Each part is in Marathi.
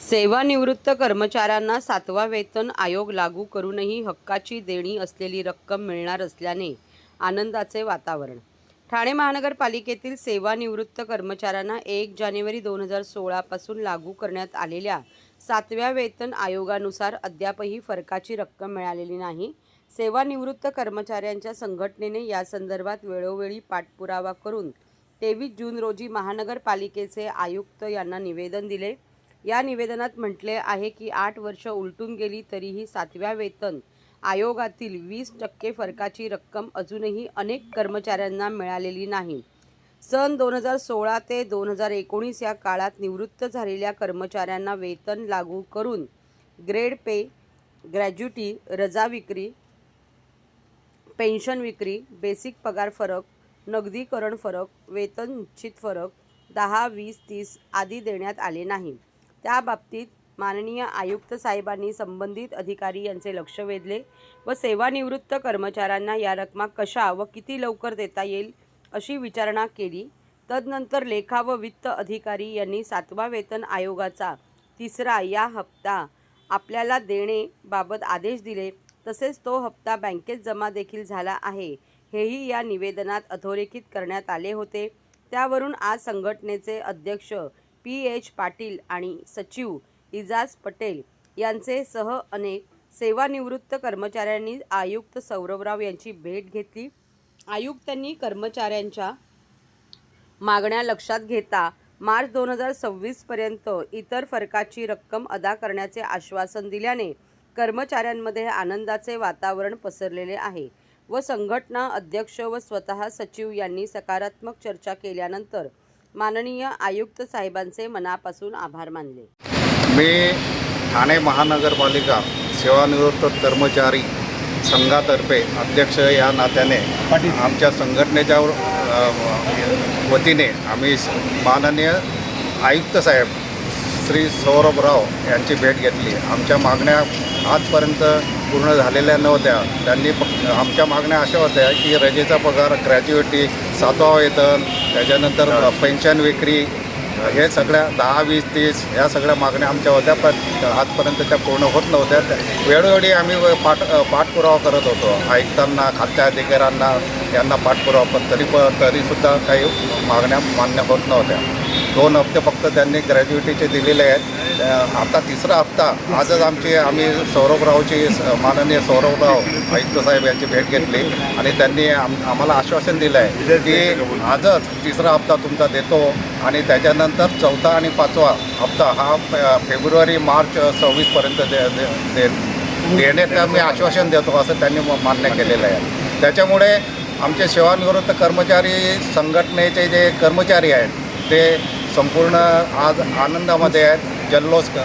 सेवानिवृत्त कर्मचाऱ्यांना सातवा वेतन आयोग लागू करूनही हक्काची देणी असलेली रक्कम मिळणार असल्याने आनंदाचे वातावरण. ठाणे महानगरपालिकेतील सेवानिवृत्त कर्मचाऱ्यांना एक जानेवारी दोन हजार सोळापासून लागू करण्यात आलेल्या सातव्या वेतन आयोगानुसार अद्यापही फरकाची रक्कम मिळालेली नाही. सेवानिवृत्त कर्मचाऱ्यांच्या संघटनेने या संदर्भात वेळोवेळी पाठपुरावा करून तेवीस जून रोजी महानगरपालिकेचे आयुक्त यांना निवेदन दिले. या निवेदनात म्हटले आहे की आठ वर्ष उलटून गेली तरीही सातव्या वेतन आयोगातील वीस टक्के फरकाची रक्कम अजूनही अनेक कर्मचाऱ्यांना मिळालेली नाही. सन दोन हजार सोळा ते दोन हजार एकोणीस या काळात निवृत्त झालेल्या कर्मचाऱ्यांना वेतन लागू करून ग्रेड पे ग्रॅज्युटी रजा विक्री पेन्शन विक्री बेसिक पगार फरक नगदीकरण फरक वेतन निश्चित फरक दहा वीस तीस आदी देण्यात आले नाही. त्याबाबतीत माननीय आयुक्त साहेबांनी संबंधित अधिकारी यांचे लक्ष वेधले व सेवानिवृत्त कर्मचाऱ्यांना या रकमा कशा व किती लवकर देता येईल अशी विचारणा केली. तदनंतर लेखा व वित्त अधिकारी यांनी सातवा वेतन आयोगाचा तिसरा या हप्ता आपल्याला देणे बाबत आदेश दिले. तसेच तो हप्ता बँकेत जमा देखील झाला आहे. हेही या निवेदनात अधोरेखित करण्यात आले होते. त्यावरून आज संघटनेचे अध्यक्ष पी. एच. पाटील आणि सचिव इजाज पटेल यांचे सह अनेक सेवानिवृत्त कर्मचाऱ्यांनी आयुक्त सौरभराव यांची भेट घेतली. आयुक्तांनी कर्मचाऱ्यांच्या मागण्या लक्षात घेता मार्च दोन हजार सव्वीसपर्यंत इतर फरकाची रक्कम अदा करण्याचे आश्वासन दिल्याने कर्मचाऱ्यांमध्ये आनंदाचे वातावरण पसरलेले आहे व संघटना अध्यक्ष व स्वतः सचिव यांनी सकारात्मक चर्चा केल्यानंतर माननीय आयुक्त साहेबांचे मनापासून आभार मानले. मी ठाणे महानगरपालिका सेवानिवृत्त कर्मचारी संघातर्फे अध्यक्ष या नात्याने आमच्या संघटनेच्या वतीने आम्ही माननीय आयुक्त साहेब श्री सौरभराव यांची भेट घेतली. आमच्या मागण्या आजपर्यंत पूर्ण झालेल्या नव्हत्या. त्यांनी फक्त आमच्या मागण्या अशा होत्या की रजेचा पगार ग्रॅज्युएटी सातवा वेतन त्याच्यानंतर पेन्शन विक्री हे सगळ्या दहा वीस तीस ह्या सगळ्या मागण्या आमच्या होत्या पण आजपर्यंत त्या पूर्ण होत नव्हत्या. त्या- वेळोवेळी आम्ही पाठ पाठपुरावा करत होतो. आयुक्तांना खात्या अधिकाऱ्यांना यांना पाठपुरावा पण तरी पण तरीसुद्धा काही मागण्या मान्य होत नव्हत्या. दोन हप्ते फक्त त्यांनी ग्रॅज्युएटीचे दिलेले आहेत. आता तिसरा हप्ता. आजच आमची आम्ही सौरभरावचे माननीय सौरभराव आयुक्तसाहेब यांची भेट घेतली आणि त्यांनी आम आम्हाला आश्वासन दिलं आहे की आजच तिसरा हप्ता तुमचा देतो आणि त्याच्यानंतर चौथा आणि पाचवा हप्ता हा फेब्रुवारी मार्च सव्वीसपर्यंत दे दे- दे देण्याचं मी आश्वासन देतो असं त्यांनी म- मान्य केलेलं आहे. त्याच्यामुळे आमचे सेवानिवृत्त कर्मचारी संघटनेचे जे कर्मचारी आहेत ते संपूर्ण आज आनंदामध्ये आहेत. जल्लोष क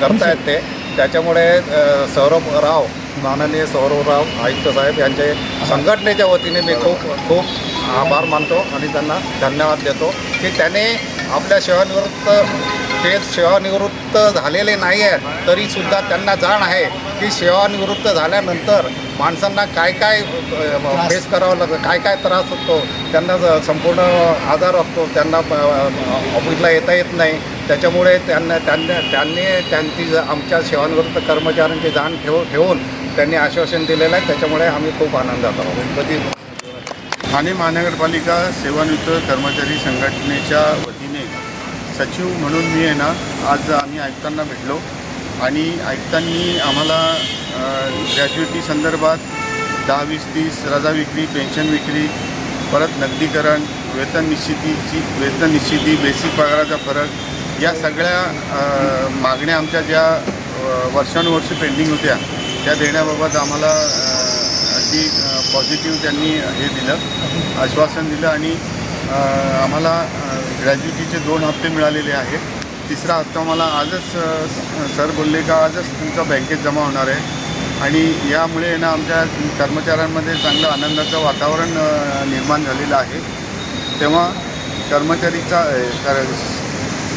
करतायत ते त्याच्यामुळे अ, सौरभराव माननीय सौरभराव आयुक्त साहेब यांचे संघटनेच्या वतीने मी खूप खूप आभार मानतो आणि त्यांना धन्यवाद देतो की त्याने आपल्या सेवानिवृत्त ते सेवानिवृत्त झालेले नाही आहेत तरीसुद्धा त्यांना जाण आहे की सेवानिवृत्त झाल्यानंतर माणसांना काय काय फेस करावं लागतं काय काय त्रास होतो त्यांना संपूर्ण आजार असतो त्यांना ऑफिसला येता येत नाही. त्याच्यामुळे त्यांना त्यांना त्यांनी त्यांची आमच्या सेवानिवृत्त कर्मचाऱ्यांची जाण ठेव ठेवून त्यांनी आश्वासन दिलेलं आहे. त्याच्यामुळे आम्ही खूप आनंदात आहोत. गणपती ठाणे महानगरपालिका सेवानिवृत्त कर्मचारी संघटनेच्या वतीने सचिव म्हणून मी आहे ना आज आम्ही आयुक्तांना भेटलो. आणि आयुक्तांनी आम्हाला ग्रॅज्युएटी संदर्भात दहा वीस तीस रजा विक्री पेन्शन विक्री परत नगदीकरण वेतन निश्चितीची वेतन निश्चिती बेसिक पगाराचा फरक या सगळ्या मागण्या आमच्या ज्या वर्षानुवर्षी पेंडिंग होत्या त्या देण्याबाबत आम्हाला अगदी पॉझिटिव्ह त्यांनी हे दिलं आश्वासन दिलं आणि आम्हाला ग्रॅज्युटीचे दोन हप्ते मिळालेले आहेत. तिसरा हप्ता मला आजच सर बोलले का आजच तुमचा बँकेत जमा होणार आहे. आणि यामुळे ना आमच्या कर्मचाऱ्यांमध्ये चांगलं आनंदाचं वातावरण निर्माण झालेलं आहे. तेव्हा कर्मचारीचा कर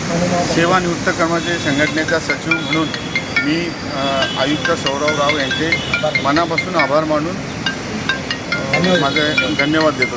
सेवानिवृत्त कर्मचारी संघटनेचा सचिव म्हणून मी आयुक्त सौरव राव यांचे मनापासून आभार मानून माझे धन्यवाद देतो.